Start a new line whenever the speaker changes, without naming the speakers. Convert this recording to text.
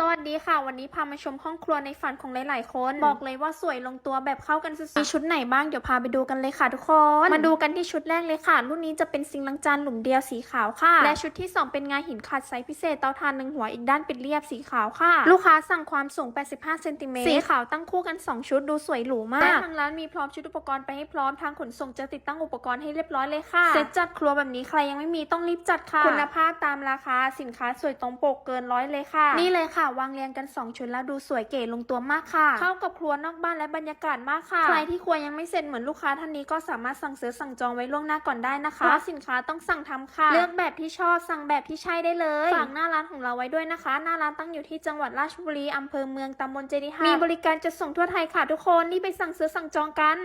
สวัสดีค่ะ วันนี้พามาชมห้องครัวในฝันของหลาย ๆ คน บอกเลยว่าสวยลงตัวแบบเข้ากันสุดๆมีชุดไหนบ้างเดี๋ยวพาไปดูกันเลยค่ะทุกคน มาดูกันที่ชุดแรกเลยค่ะ รุ่นนี้จะเป็นซิงค์ล้างจานหลุมเดียวสีขาวค่ะ และชุดที่ 2 เป็นงาหินขัดไซส์พิเศษเตาถ่านหนึ่งหัวอีกด้านเป็นเรียบสีขาวค่ะ ลูกค้าสั่งความสูง 85 เซนติเมตรสีขาวตั้งคู่กัน 2 ชุดดูสวยหรูมากและทางร้านมีพร้อมชุดอุปกรณ์ไปให้พร้อมทางขนส่งจะติดตั้งอุปกรณ์ให้เรียบร้อยเลยค่ะเซ็ตจัดครัวแบบนี้ใครยังไม่มีต้องรีบจัดค่ะ คุณภาพตามราคาสินค้าสวยตรงปกเกินร้อยเลยค่ะ นี่เลยค่ะวางเรียงกัน 2 ชุดแล้วดูสวยเก๋ลงตัวมากค่ะ เข้ากับครัวนอกบ้านและบรรยากาศมากค่ะ ใครที่ครัวยังไม่เสร็จเหมือนลูกค้าท่านนี้ก็สามารถสั่งซื้อสั่งจองไว้ล่วงหน้าก่อนได้นะคะเพราะสินค้าต้องสั่งทำค่ะ เลือกแบบที่ชอบสั่งแบบที่ใช่ได้เลยฝากหน้าร้านของเราไว้ด้วยนะคะ หน้าร้านตั้งอยู่ที่จังหวัดราชบุรีอำเภอเมืองตำบลเจดีย์มีบริการจะส่งทั่วไทยค่ะทุกคนรีบไปสั่งซื้อสั่งจองกัน